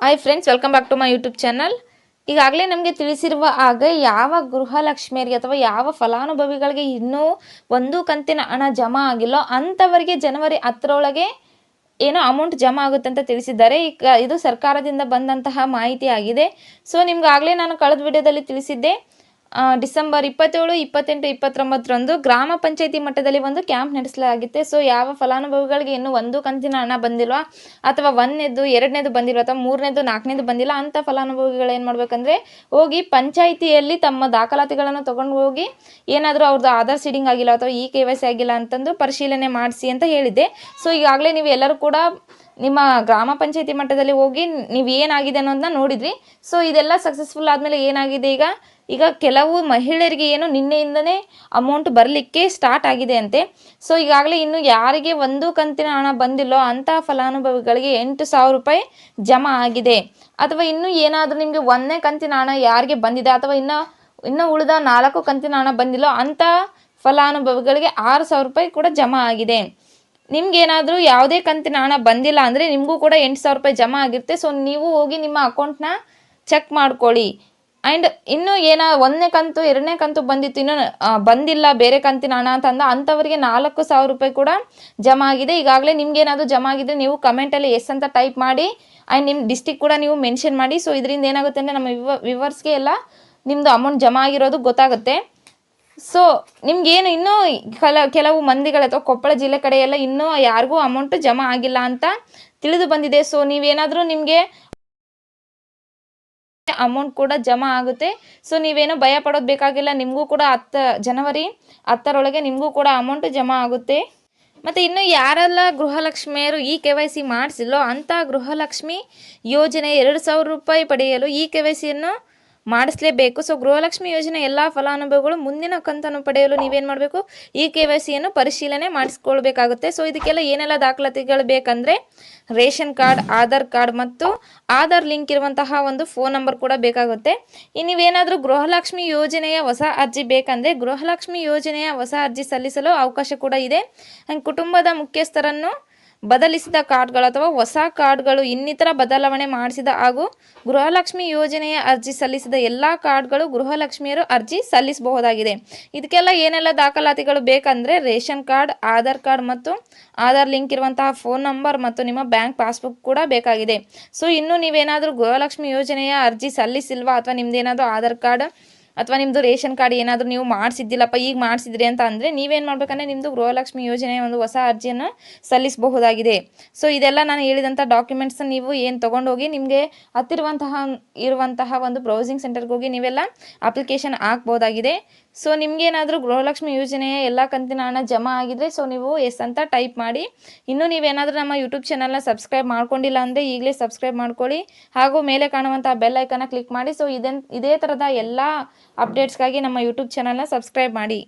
Hi friends welcome back to my YouTube channel ಈಗಾಗಲೇ ನಮಗೆ ತಿಳಿಸಿರುವ ಆಗ ಯಾವ ಗೃಹಲಕ್ಷ್ಮಿಯರಿಗೆ ಅಥವಾ ಯಾವ ಫಲಾನುಭವಿಗಳಿಗೆ ಇನ್ನೂ ಒಂದು ಕಂತಿನ ಹಣ ಜಮಾ ಆಗಿಲ್ಲೋ, ಅಂಥವರಿಗೆ ಜನವರಿ ಹತ್ತರೊಳಗೆ ಏನೋ ಅಮೌಂಟ್ ಜಮಾ ಆಗುತ್ತೆ ಅಂತ ತಿಳಿಸಿದ್ದಾರೆ. ಈಗ ಇದು ಸರ್ಕಾರದಿಂದ ಬಂದಂತಹ ಮಾಹಿತಿ ಆಗಿದೆ. ಸೊ ನಿಮ್ಗಾಗಲೇ ನಾನು ಕಳೆದ ವಿಡಿಯೋದಲ್ಲಿ ತಿಳಿಸಿದ್ದೆ. ಡಿಸೆಂಬರ್ ಇಪ್ಪತ್ತೇಳು, ಇಪ್ಪತ್ತೆಂಟು, ಇಪ್ಪತ್ತೊಂಬತ್ತರಂದು ಗ್ರಾಮ ಪಂಚಾಯಿತಿ ಮಟ್ಟದಲ್ಲಿ ಒಂದು ಕ್ಯಾಂಪ್ ನಡೆಸಲಾಗಿತ್ತು. ಸೊ, ಯಾವ ಫಲಾನುಭವಿಗಳಿಗೆ ಇನ್ನೂ ಒಂದು ಕಂತಿನ ಹಣ ಬಂದಿಲ್ವಾ? ಅಥವಾ ಒಂದನೇದು, ಎರಡನೇದು ಬಂದಿಲ್ವಾ? ಅಥವಾ ಮೂರನೇದು, ನಾಲ್ಕನೇದು ಬಂದಿಲ್ಲ? ಅಂಥ ಫಲಾನುಭವಿಗಳು ಏನು ಮಾಡಬೇಕಂದ್ರೆ, ಹೋಗಿ ಪಂಚಾಯಿತಿಯಲ್ಲಿ ತಮ್ಮ ದಾಖಲಾತಿಗಳನ್ನು ತೊಗೊಂಡು ಹೋಗಿ ಏನಾದರೂ ಅವ್ರದ್ದು ಆಧಾರ್ ಸೀಡಿಂಗ್ ಆಗಿಲ್ಲ ಅಥವಾ ಇ ಕೆ ವೈ ಸಿ ಆಗಿಲ್ಲ ಅಂತಂದು ಪರಿಶೀಲನೆ ಮಾಡಿಸಿ ಅಂತ ಹೇಳಿದ್ದೆ. ಸೊ, ಈಗಾಗಲೇ ನೀವು ಎಲ್ಲರೂ ಕೂಡ ನಿಮ್ಮ ಗ್ರಾಮ ಪಂಚಾಯಿತಿ ಮಟ್ಟದಲ್ಲಿ ಹೋಗಿ ನೀವು ಏನಾಗಿದೆ ಅನ್ನೋದನ್ನ ನೋಡಿದ್ರಿ. ಸೊ, ಇದೆಲ್ಲ ಸಕ್ಸಸ್ಫುಲ್ ಆದಮೇಲೆ ಏನಾಗಿದೆ ಈಗ? ಈಗ ಕೆಲವು ಮಹಿಳೆಯರಿಗೆ ಏನು ನಿನ್ನೆಯಿಂದನೇ ಅಮೌಂಟ್ ಬರಲಿಕ್ಕೆ ಸ್ಟಾರ್ಟ್ ಆಗಿದೆ ಅಂತೆ. ಸೊ ಈಗಾಗಲೇ ಇನ್ನು ಯಾರಿಗೆ ಒಂದು ಕಂತಿನ ಹಣ ಬಂದಿಲ್ಲೋ ಅಂಥ ಫಲಾನುಭವಿಗಳಿಗೆ ಎಂಟು ಸಾವಿರ ರೂಪಾಯಿ ಜಮಾ ಆಗಿದೆ. ಅಥವಾ ಇನ್ನೂ ಏನಾದರೂ ನಿಮಗೆ ಒಂದನೇ ಕಂತಿನ ಹಣ ಯಾರಿಗೆ ಬಂದಿದೆ? ಅಥವಾ ಇನ್ನು ಇನ್ನು ಉಳಿದ ನಾಲ್ಕು ಕಂತಿನ ಹಣ ಬಂದಿಲ್ಲೋ ಅಂಥ ಫಲಾನುಭವಿಗಳಿಗೆ ಆರು ಸಾವಿರ ರೂಪಾಯಿ ಕೂಡ ಜಮಾ ಆಗಿದೆ. ನಿಮ್ಗೇನಾದರೂ ಯಾವುದೇ ಕಂತಿನ ಹಣ ಬಂದಿಲ್ಲ ಅಂದರೆ ನಿಮಗೂ ಕೂಡ ಎಂಟು ಸಾವಿರ ರೂಪಾಯಿ ಜಮಾ ಆಗಿರುತ್ತೆ. ಸೊ ನೀವು ಹೋಗಿ ನಿಮ್ಮ ಅಕೌಂಟ್ನ ಚೆಕ್ ಮಾಡ್ಕೊಳ್ಳಿ. ಆ್ಯಂಡ್ ಇನ್ನು ಏನ ಒಂದನೇ ಕಂತು, ಎರಡನೇ ಕಂತು ಬಂದಿತ್ತು, ಇನ್ನು ಬಂದಿಲ್ಲ, ಬೇರೆ ಕಂತಿನ ಹಣ ಅಂತಂದ ಅಂಥವರಿಗೆ ನಾಲ್ಕು ಸಾವಿರ ರೂಪಾಯಿ ಕೂಡ ಜಮಾ ಆಗಿದೆ. ಈಗಾಗಲೇ ನಿಮ್ಗೆ ಏನಾದರೂ ಜಮಾ ಆಗಿದೆ ನೀವು ಕಮೆಂಟಲ್ಲಿ ಎಸ್ ಅಂತ ಟೈಪ್ ಮಾಡಿ ಆ್ಯಂಡ್ ನಿಮ್ಮ ಡಿಸ್ಟಿಕ್ ಕೂಡ ನೀವು ಮೆನ್ಷನ್ ಮಾಡಿ. ಸೊ ಇದರಿಂದ ಏನಾಗುತ್ತೆ ಅಂದರೆ ನಮ್ಮ ವಿವ ವಿವರ್ಸ್ಗೆ ಎಲ್ಲ ನಿಮ್ಮದು ಅಮೌಂಟ್ ಜಮಾ ಆಗಿರೋದು ಗೊತ್ತಾಗುತ್ತೆ. ಸೊ ನಿಮ್ಗೇನು ಇನ್ನೂ ಕಲ, ಕೆಲವು ಮಂದಿಗಳ ಅಥವಾ ಕೊಪ್ಪಳ ಜಿಲ್ಲೆ ಕಡೆಯೆಲ್ಲ ಇನ್ನೂ ಯಾರಿಗೂ ಅಮೌಂಟ್ ಜಮಾ ಆಗಿಲ್ಲ ಅಂತ ತಿಳಿದು ಬಂದಿದೆ. ಸೊ ನೀವೇನಾದರೂ ನಿಮಗೆ ಅಮೌಂಟ್ ಕೂಡ ಜಮಾ ಆಗುತ್ತೆ. ಸೊ ನೀವೇನು ಭಯ ಪಡೋದು ಬೇಕಾಗಿಲ್ಲ, ನಿಮಗೂ ಕೂಡ ಹತ್ತು ಜನವರಿ ಹತ್ತರೊಳಗೆ ನಿಮಗೂ ಕೂಡ ಅಮೌಂಟ್ ಜಮಾ ಆಗುತ್ತೆ. ಮತ್ತು ಇನ್ನು ಯಾರೆಲ್ಲ ಗೃಹಲಕ್ಷ್ಮಿಯರು ಈ ಕೆ ವೈ ಸಿ ಮಾಡಿಸಿಲ್ಲೋ ಅಂಥ ಗೃಹಲಕ್ಷ್ಮಿ ಯೋಜನೆ ಎರಡು ಸಾವಿರ ರೂಪಾಯಿ ಪಡೆಯಲು ಈ ಕೆ ವೈ ಸಿಯನ್ನು ಮಾಡಿಸಲೇಬೇಕು. ಸೊ ಗೃಹಲಕ್ಷ್ಮಿ ಯೋಜನೆ ಎಲ್ಲ ಫಲಾನುಭವಿಗಳು ಮುಂದಿನ ಕಂತನ್ನು ಪಡೆಯಲು ನೀವೇನು ಮಾಡಬೇಕು? ಈ ಕೆ ವೈ ಸಿಯನ್ನು ಪರಿಶೀಲನೆ ಮಾಡಿಸ್ಕೊಳ್ಬೇಕಾಗುತ್ತೆ. ಸೊ ಇದಕ್ಕೆಲ್ಲ ಏನೆಲ್ಲ ದಾಖಲಾತಿಗಳು ಬೇಕಂದರೆ ರೇಷನ್ ಕಾರ್ಡ್, ಆಧಾರ್ ಕಾರ್ಡ್ ಮತ್ತು ಆಧಾರ್ ಲಿಂಕ್ ಇರುವಂತಹ ಒಂದು ಫೋನ್ ನಂಬರ್ ಕೂಡ ಬೇಕಾಗುತ್ತೆ. ಇನ್ನು ನೀವೇನಾದರೂ ಗೃಹಲಕ್ಷ್ಮಿ ಯೋಜನೆಯ ಹೊಸ ಅರ್ಜಿ ಬೇಕಂದರೆ ಗೃಹಲಕ್ಷ್ಮಿ ಯೋಜನೆಯ ಹೊಸ ಅರ್ಜಿ ಸಲ್ಲಿಸಲು ಅವಕಾಶ ಕೂಡ ಇದೆ. ಕುಟುಂಬದ ಮುಖ್ಯಸ್ಥರನ್ನು ಬದಲಿಸಿದ ಕಾರ್ಡ್ಗಳು ಅಥವಾ ಹೊಸ ಕಾರ್ಡ್ಗಳು ಇನ್ನಿತರ ಬದಲಾವಣೆ ಮಾಡಿಸಿದ ಹಾಗೂ ಗೃಹಲಕ್ಷ್ಮಿ ಯೋಜನೆಯ ಅರ್ಜಿ ಸಲ್ಲಿಸಿದ ಎಲ್ಲ ಕಾರ್ಡ್ಗಳು ಗೃಹಲಕ್ಷ್ಮಿಯರು ಅರ್ಜಿ ಸಲ್ಲಿಸಬಹುದಾಗಿದೆ. ಇದಕ್ಕೆಲ್ಲ ಏನೆಲ್ಲ ದಾಖಲಾತಿಗಳು ಬೇಕಂದ್ರೆ ರೇಷನ್ ಕಾರ್ಡ್, ಆಧಾರ್ ಕಾರ್ಡ್ ಮತ್ತು ಆಧಾರ್ ಲಿಂಕ್ ಇರುವಂತಹ ಫೋನ್ ನಂಬರ್ ಮತ್ತು ನಿಮ್ಮ ಬ್ಯಾಂಕ್ ಪಾಸ್ಬುಕ್ ಕೂಡ ಬೇಕಾಗಿದೆ. ಸೊ, ಇನ್ನು ನೀವೇನಾದರೂ ಗೃಹಲಕ್ಷ್ಮಿ ಯೋಜನೆಯ ಅರ್ಜಿ ಸಲ್ಲಿಸಿಲ್ವಾ ಅಥವಾ ನಿಮ್ಮದೇನಾದರೂ ಆಧಾರ್ ಕಾರ್ಡ್ ಅಥವಾ ನಿಮ್ಮದು ರೇಷನ್ ಕಾರ್ಡ್ ಏನಾದರೂ ನೀವು ಮಾಡಿಸಿದ್ದಿಲ್ಲಪ್ಪ, ಈಗ ಮಾಡಿಸಿದ್ರಿ ಅಂತ ಅಂದರೆ ನೀವೇನು ಮಾಡಬೇಕಂದ್ರೆ ನಿಮ್ಮದು ಗೃಹಲಕ್ಷ್ಮಿ ಯೋಜನೆ ಒಂದು ಹೊಸ ಅರ್ಜಿಯನ್ನು ಸಲ್ಲಿಸಬಹುದಾಗಿದೆ. ಸೊ ಇದೆಲ್ಲ ನಾನು ಹೇಳಿದಂಥ ಡಾಕ್ಯುಮೆಂಟ್ಸ್ ನೀವು ಏನು ತೊಗೊಂಡೋಗಿ ನಿಮಗೆ ಹತ್ತಿರುವಂತಹ, ಇರುವಂತಹ ಒಂದು ಬ್ರೌಸಿಂಗ್ ಸೆಂಟರ್ಗೆ ಹೋಗಿ ನೀವೆಲ್ಲ ಅಪ್ಲಿಕೇಶನ್ ಹಾಕ್ಬೋದಾಗಿದೆ ಸೊ ನಿಮಗೇನಾದರೂ ಗೃಹಲಕ್ಷ್ಮಿ ಯೋಜನೆಯ ಎಲ್ಲ ಕಂತಿನ ಹಣ ಜಮಾ ಆಗಿದ್ರೆ ಸೊ ನೀವು ಎಸ್ ಅಂತ ಟೈಪ್ ಮಾಡಿ. ಇನ್ನು ನೀವೇನಾದರೂ ನಮ್ಮ ಯೂಟ್ಯೂಬ್ ಚಾನಲ್ನ ಸಬ್ಸ್ಕ್ರೈಬ್ ಮಾಡ್ಕೊಂಡಿಲ್ಲ ಅಂದರೆ ಈಗಲೇ ಸಬ್ಸ್ಕ್ರೈಬ್ ಮಾಡ್ಕೊಳ್ಳಿ. ಹಾಗೂ ಮೇಲೆ ಕಾಣುವಂಥ ಬೆಲ್ ಐಕನ್ನ ಕ್ಲಿಕ್ ಮಾಡಿ. ಸೊ ಇದೇ ಥರದ ಎಲ್ಲ ಅಪ್ಡೇಟ್ಸ್ಗಾಗಿ ನಮ್ಮ ಯೂಟ್ಯೂಬ್ ಚಾನಲ್ನ ಸಬ್ಸ್ಕ್ರೈಬ್ ಮಾಡಿ.